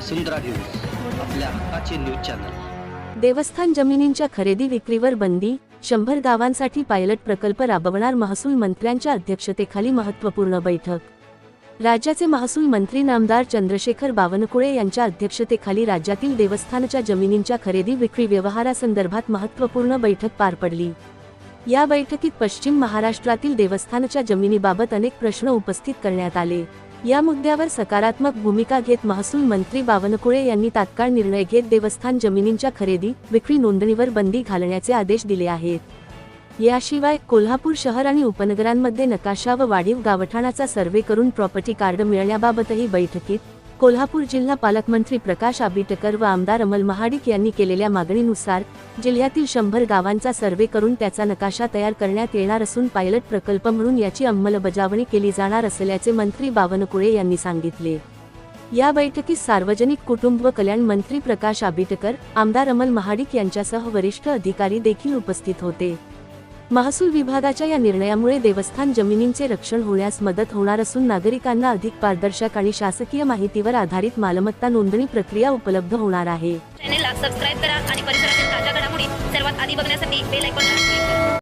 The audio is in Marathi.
वसुंधरा न्यूज आपल्या हक्काचे न्यूज चॅनल. देवस्थान जमिनींच्या खरेदी विक्रीवर बंदी शंभर गावांसाठी पायलट प्रकल्प राबवणार महसूल मंत्र्यांच्या अध्यक्षतेखाली महत्त्वपूर्ण बैठक. राज्याचे महसूल मंत्री नामदार चंद्रशेखर बावनकुळे यांच्या अध्यक्षतेखाली राज्यातील देवस्थानच्या जमिनींच्या खरेदी विक्री व्यवहारासंदर्भात महत्त्वपूर्ण बैठक पार पडली. या बैठकीत पश्चिम महाराष्ट्रातील देवस्थानच्या जमिनीबाबत अनेक प्रश्न उपस्थित करण्यात आले. या मुद्द्यावर सकारात्मक भूमिका घेत महसूल मंत्री बावनकुळे यांनी तात्काळ निर्णय घेत देवस्थान जमिनींच्या खरेदी विक्री नोंदणीवर बंदी घालण्याचे आदेश दिले आहेत. याशिवाय कोल्हापूर शहर आणि उपनगरांमध्ये नकाशा व वाढीव गावठाणाचा सर्वे करून प्रॉपर्टी कार्ड मिळण्याबाबतही बैठकीत कोल्हापूर जिल्हा पालकमंत्री प्रकाश आबिटकर व आमदार अमल महाडिक यांनी केलेल्या मागणीनुसार जिल्ह्यातील शंभर गावांचा सर्वे करून त्याचा नकाशा तयार करण्यात येणार असून पायलट प्रकल्प म्हणून याची अंमलबजावणी केली जाणार असल्याचे मंत्री बावनकुळे यांनी सांगितले. या बैठकीत सार्वजनिक कुटुंब व कल्याण मंत्री प्रकाश आबिटकर आमदार अमल महाडिक यांच्यासह वरिष्ठ अधिकारी देखील उपस्थित होते. महसूल विभागाच्या या निर्णयामुळे देवस्थान जमिनींचे रक्षण होण्यास मदत होणार असून नागरिकांना अधिक पारदर्शक आणि शासकीय माहितीवर आधारित मालमत्ता नोंदणी प्रक्रिया उपलब्ध होणार आहे. चॅनेलला सबस्क्राईब करा आणि परिसरातील ताज्या घडामोडी सर्वात आधी बघण्यासाठी बेल